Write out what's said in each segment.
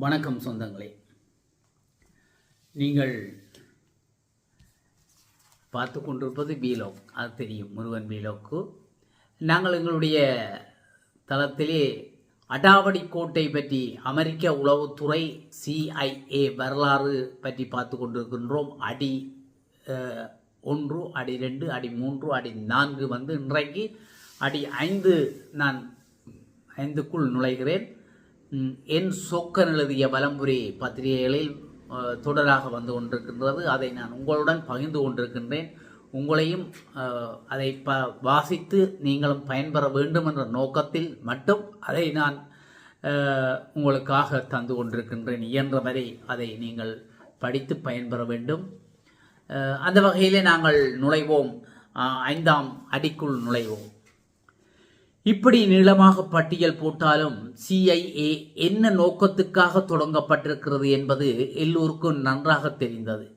வணக்கம் சொந்தங்களே. நீங்கள் பார்த்து கொண்டிருப்பது பீலோக் அது தெரியும் முருகன் பீலோக்கு நாங்கள் எங்களுடைய தளத்திலே அடாவடி கோட்டை பற்றி அமெரிக்க உளவுத்துறை சிஐஏ வரலாறு பற்றி பார்த்து கொண்டிருக்கின்றோம். அடி ஒன்று அடி ரெண்டு அடி மூன்று அடி நான்கு வந்து இன்றைக்கு அடி ஐந்து நான் ஐந்துக்குள் நுழைகிறேன். என் சொக்கன் எழுதிய வலம்புரி பத்திரிகைகளில் தொடராக வந்து கொண்டிருக்கின்றது. அதை நான் உங்களுடன் பகிர்ந்து கொண்டிருக்கின்றேன். உங்களையும் அதை ப வாசித்து நீங்களும் பயன்பெற வேண்டும் என்ற நோக்கத்தில் மட்டும் அதை நான் உங்களுக்காக தந்து கொண்டிருக்கின்றேன் இயன்ற வரை அதை நீங்கள் படித்து பயன்பெற வேண்டும். அந்த வகையிலே நாங்கள் நுழைவோம். ஐந்தாம் அடிக்குள் நுழைவோம். இப்படி நீளமாக பட்டியல் போட்டாலும் சிஐஏ என்ன நோக்கத்துக்காக தொடங்கப்பட்டிருக்கிறது என்பது எல்லோருக்கும் நன்றாக தெரிந்தது.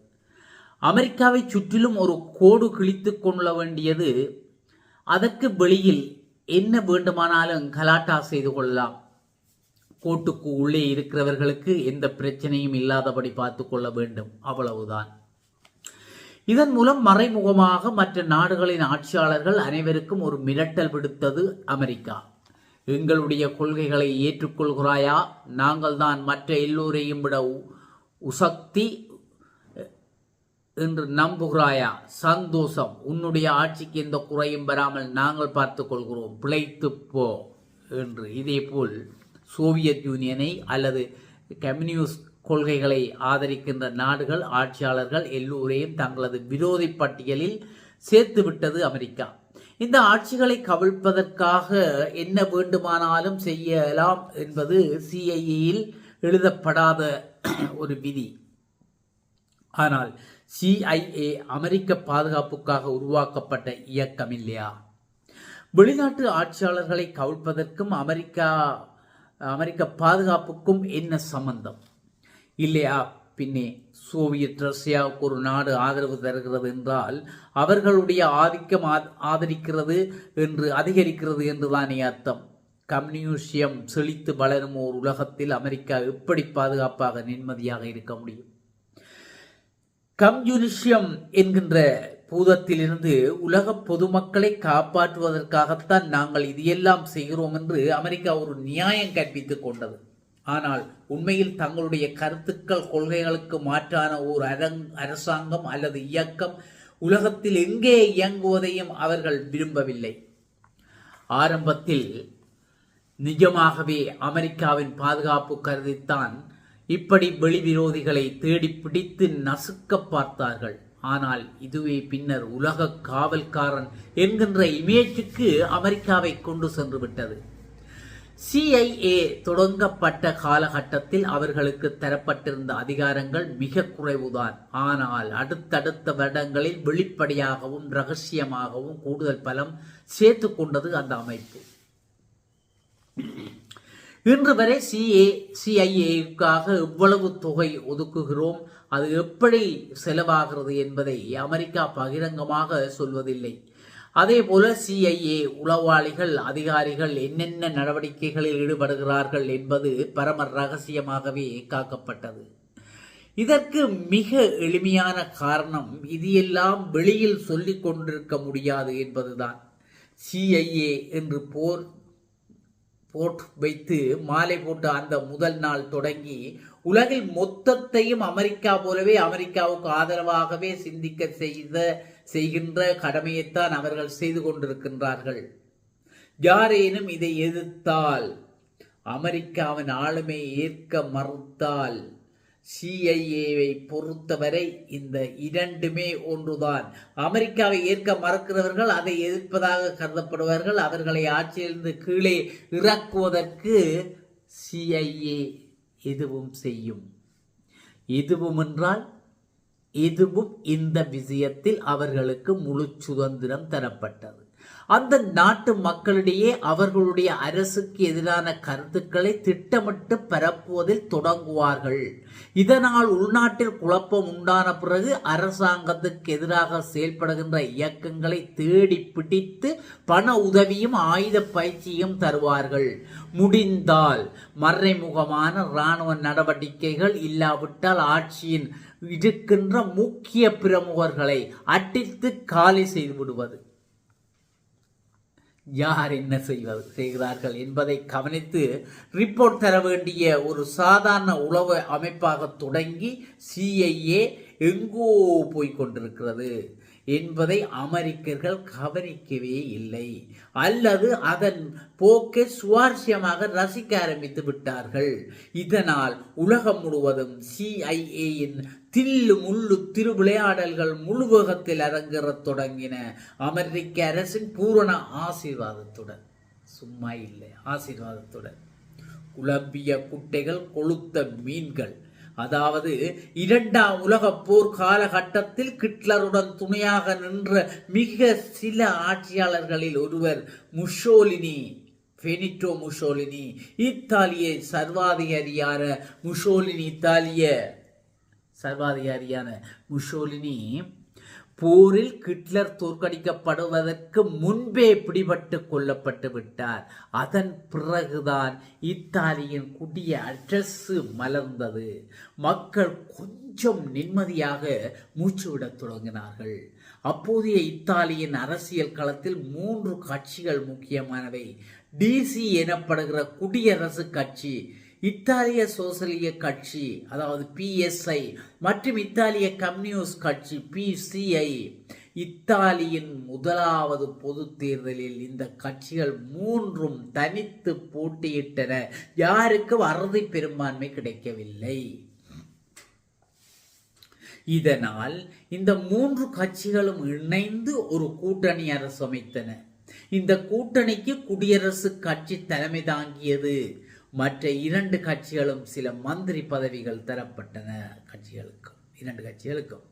அமெரிக்காவை சுற்றிலும் ஒரு கோடு கிழித்து கொள்ள வேண்டியது அதற்கு வெளியில் என்ன வேண்டுமானாலும் கலாட்டா செய்து கொள்ளலாம். கோட்டுக்கு உள்ளே இருக்கிறவர்களுக்கு எந்த பிரச்சனையும் இல்லாதபடி பார்த்து கொள்ள வேண்டும். அவ்வளவுதான். இதன் மூலம் மறைமுகமாக மற்ற நாடுகளின் ஆட்சியாளர்கள் அனைவருக்கும் ஒரு மிரட்டல் விடுத்தது அமெரிக்கா. எங்களுடைய கொள்கைகளை ஏற்றுக்கொள்கிறாயா? நாங்கள் தான் மற்ற எல்லோரையும் விட உசக்தி என்று நம்புகிறாயா? சந்தோஷம். உன்னுடைய ஆட்சிக்கு எந்த குறையும் வராமல் நாங்கள் பார்த்துக் கொள்கிறோம். பிழைத்துப் போ என்று. இதேபோல் சோவியத் யூனியனை அல்லது கம்யூனிஸ்ட் கொள்கைகளை ஆதரிக்கின்ற நாடுகள் ஆட்சியாளர்கள் எல்லோரையும் தங்களது விரோதி பட்டியலில் சேர்த்துவிட்டது அமெரிக்கா. இந்த ஆட்சிகளை கவிழ்ப்பதற்காக என்ன வேண்டுமானாலும் செய்யலாம் என்பது சிஐஏயில் எழுதப்படாத ஒரு விதி. ஆனால் சிஐஏ அமெரிக்க பாதுகாப்புக்காக உருவாக்கப்பட்ட இயக்கம் இல்லையா? வெளிநாட்டு ஆட்சியாளர்களை கவிழ்ப்பதற்கும் அமெரிக்கா அமெரிக்க பாதுகாப்புக்கும் என்ன சம்பந்தம்? இல்லையா? பின்னே சோவியத் ரஷ்யாவுக்கு ஒரு நாடு ஆதரவு தருகிறது என்றால் அவர்களுடைய ஆதிக்கம் ஆதரிக்கிறது என்று அதிகரிக்கிறது என்றுதானே அர்த்தம். கம்யூனிஷியம் செழித்து வளரும் ஒரு உலகத்தில் அமெரிக்கா எப்படி பாதுகாப்பாக நிம்மதியாக இருக்க முடியும்? கம்யூனிஷியம் என்கின்ற பூதத்திலிருந்து உலக பொதுமக்களை காப்பாற்றுவதற்காகத்தான் நாங்கள் இதையெல்லாம் செய்கிறோம் என்று அமெரிக்கா ஒரு நியாயம் கற்பித்துக் கொண்டது. ஆனால் உண்மையில் தங்களுடைய கருத்துக்கள் கொள்கைகளுக்கு மாற்றான ஓர் அரங் அரசாங்கம் அல்லது இயக்கம் உலகத்தில் எங்கே இயங்குவதையும் அவர்கள் விரும்பவில்லை. ஆரம்பத்தில் நிஜமாகவே அமெரிக்காவின் பாதுகாப்பு கருதித்தான் இப்படி வெளிவிரோதிகளை தேடி பிடித்து நசுக்க பார்த்தார்கள். ஆனால் இதுவே பின்னர் உலக காவல்காரன் என்கின்ற இமேஜுக்கு அமெரிக்காவை கொண்டு சென்று விட்டது. சிஐஏ தொடங்கப்பட்ட காலகட்டத்தில் அவர்களுக்கு தரப்பட்டிருந்த அதிகாரங்கள் மிக குறைவுதான். ஆனால் அடுத்தடுத்த வருடங்களில் வெளிப்படையாகவும் ரகசியமாகவும் கூடுதல் பலம் சேர்த்து கொண்டது அந்த அமைப்பு. இன்று வரை சிஏ சிஐஏக்காக எவ்வளவு தொகை ஒதுக்குகிறோம்? அது எப்படி செலவாகிறது என்பதை அமெரிக்கா பகிரங்கமாக சொல்வதில்லை. அதே போல சிஐஏ உளவாளிகள் அதிகாரிகள் என்னென்ன நடவடிக்கைகளில் ஈடுபடுகிறார்கள் என்பது பரம ரகசியமாகவே காக்கப்பட்டது. இதற்கு மிக எளிமையான காரணம் இது எல்லாம் வெளியில் சொல்லிக் கொண்டிருக்க முடியாது என்பதுதான். சிஐஏ என்று போர் போட் வைத்து மாலை போட்ட அந்த முதல் நாள் தொடங்கி உலகில் மொத்தத்தையும் அமெரிக்கா போலவே அமெரிக்காவுக்கு ஆதரவாகவே சிந்திக்க செய்த செய்கின்ற கடமையைத்தான் அவர்கள் செய்து கொண்டிருக்கின்றார்கள். யாரேனும் இதை எதிர்த்தால் அமெரிக்காவின் ஆளுமை ஏற்க மறுத்தால் சிஐஏவை பொறுத்தவரை இந்த இரண்டுமே ஒன்றுதான். அமெரிக்காவை ஏற்க மறுக்கிறவர்கள் அதை எதிர்ப்பதாக கருதப்படுவார்கள். அவர்களை ஆட்சியிலிருந்து கீழே இறக்குவதற்கு சிஐஏ எதுவும் செய்யும். எதுவும் என்றால் இதுவும் இந்த விஷயத்தில் அவர்களுக்கு முழு சுதந்திரம் தரப்பட்டது. அந்த நாட்டு மக்களிடையே அவர்களுடைய அரசுக்கு எதிரான கருத்துக்களை திட்டமிட்டு பரப்புவதில் தொடங்குவார்கள். இதனால் உள்நாட்டில் குழப்பம் உண்டான பிறகு அரசாங்கத்துக்கு எதிராக செயல்படுகின்ற இயக்கங்களை தேடி பிடித்து பண உதவியும் ஆயுத பயிற்சியும் தருவார்கள். முடிந்தால் மறைமுகமான இராணுவ நடவடிக்கைகள் இல்லாவிட்டால் ஆட்சியின் இருக்கின்ற முக்கிய பிரமுகர்களை அட்டித்து காலி செய்து விடுவது. யார் என்ன செய்வது செய்கிறார்கள் என்பதை கவனித்து ரிப்போர்ட் தர வேண்டிய ஒரு சாதாரண உளவு அமைப்பாக தொடங்கி சிஐஏ எங்கோ போய்க் கொண்டிருக்கிறது. என்பதை அமெரிக்கர்கள் கவனிக்கவே இல்லை. அல்லது அதன் போக்கை சுவாரஸ்யமாக ரசிக்க ஆரம்பித்து விட்டார்கள். இதனால் உலகம் முழுவதும் சிஐஏயின் தில்லு முள்ளு திருவிளையாடல்கள் முழுவகத்தில் அரங்கேறத் தொடங்கின அமெரிக்க அரசின் பூரண ஆசீர்வாதத்துடன் சும்மா இல்லை ஆசீர்வாதத்துடன். குழம்பிய குட்டைகள் கொளுத்த மீன்கள் அதாவது இரண்டாம் உலக போர் காலகட்டத்தில் ஹிட்லருடன் துணையாக நின்ற மிக சில ஆட்சியாளர்களில் ஒருவர் முஷோலினி பெனிட்டோ முஷோலினி இத்தாலிய சர்வாதிகாரியான முஷோலினி இத்தாலிய சர்வாதிகாரியான முஷோலினி போரில் ஹிட்லர் தோற்கடிக்கப்படுவதற்கு முன்பே பிடிபட்டு கொல்லப்பட்டு விட்டார். அதன் பிறகுதான் இத்தாலியின் குடிய அட்ரஸு மலர்ந்தது. மக்கள் கொஞ்சம் நிம்மதியாக மூச்சு விடத் தொடங்கினார்கள். அப்போதைய இத்தாலியின் அரசியல் களத்தில் மூன்று கட்சிகள் முக்கியமானவை. டிசி எனப்படுகிற குடியரசு கட்சி இத்தாலிய சோசலிய கட்சி அதாவது பிஎஸ்ஐ மற்றும் இத்தாலிய கம்யூனிஸ்ட் கட்சி பிசிஐ இத்தாலியின் முதலாவது பொது தேர்தலில் இந்த கட்சிகள் மூன்றும் தனித்து போட்டியிட்டன. யாருக்கு அறுதி பெரும்பான்மை கிடைக்கவில்லை. இதனால் இந்த மூன்று கட்சிகளும் இணைந்து ஒரு கூட்டணி அரசு அமைத்தன இந்த கூட்டணிக்கு குடியரசு கட்சி தலைமை தாங்கியது. மற்ற இரண்டு கட்சிகளும் சில மந்திரி பதவிகள் தரப்பட்டன. கட்சிகளுக்கும் இரண்டு கட்சிகளுக்கும்.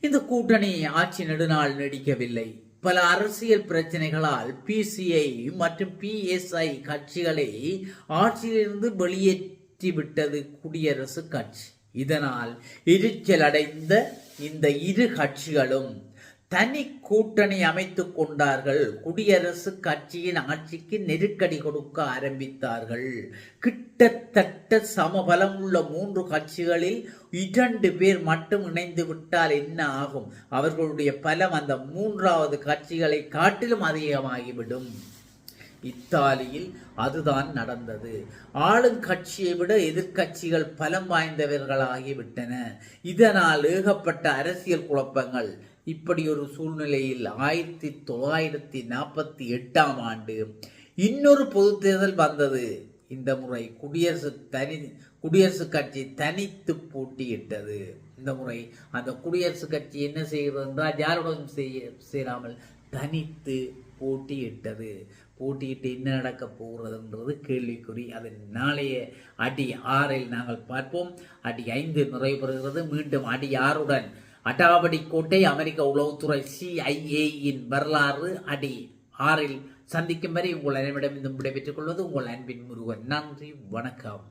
இந்த கூட்டணி ஆட்சி நெடுநாள் நீடிக்கவில்லை. பல அரசியல் பிரச்சனைகளால் பிசிஐ மற்றும் பிஎஸ்ஐ கட்சிகளை ஆட்சியிலிருந்து வெளியேற்றிவிட்டது குடியரசு கட்சி. இதனால் எரிச்சல் அடைந்த இந்த இரு கட்சிகளும் தனி கூட்டணி அமைத்து கொண்டார்கள். குடியரசு கட்சியின் ஆட்சிக்கு நெருக்கடி கொடுக்க ஆரம்பித்தார்கள். கிட்டத்தட்ட சமபலம் உள்ள மூன்று கட்சிகளில் இரண்டு பேர் மட்டும் இணைந்து விட்டால் என்ன ஆகும்? அவர்களுடைய பலம் அந்த மூன்றாவது கட்சிகளை காட்டிலும் அதிகமாகிவிடும். இத்தாலியில் அதுதான் நடந்தது. ஆளும் கட்சியை விட எதிர்க்கட்சிகள் பலம் வாய்ந்தவர்களாகிவிட்டன. இதனால் ஏகப்பட்ட அரசியல் குழப்பங்கள் இப்படி ஒரு சூழ்நிலையில் ஆயிரத்தி தொள்ளாயிரத்தி நாற்பத்தி எட்டாம் ஆண்டு இன்னொரு பொது தேர்தல் வந்தது. இந்த முறை குடியரசு தனி குடியரசுக் கட்சி தனித்து போட்டியிட்டது. இந்த முறை அந்த குடியரசுக் கட்சி என்ன செய்கிறது என்றால் யாருடன் செய்ய சேராமல் தனித்து போட்டியிட்டது. போட்டியிட்டு என்ன நடக்கப் போகிறதுன்றது கேள்விக்குறி. அது நாளைய அடி ஆறில் நாங்கள் பார்ப்போம். அடி ஐந்து நிறைவு பெறுகிறது மீண்டும் அடி ஆறுடன் அட்டாபடி கோட்டை அமெரிக்க உளவுத்துறை சிஐஏயின் வரலாறு அடி ஆறில் சந்திக்கும் வரை உங்கள் அனைவரிடம் இந்த விடைபெற்றுக் கொள்வது உங்கள் அன்பின் முருகன். நன்றி வணக்கம்.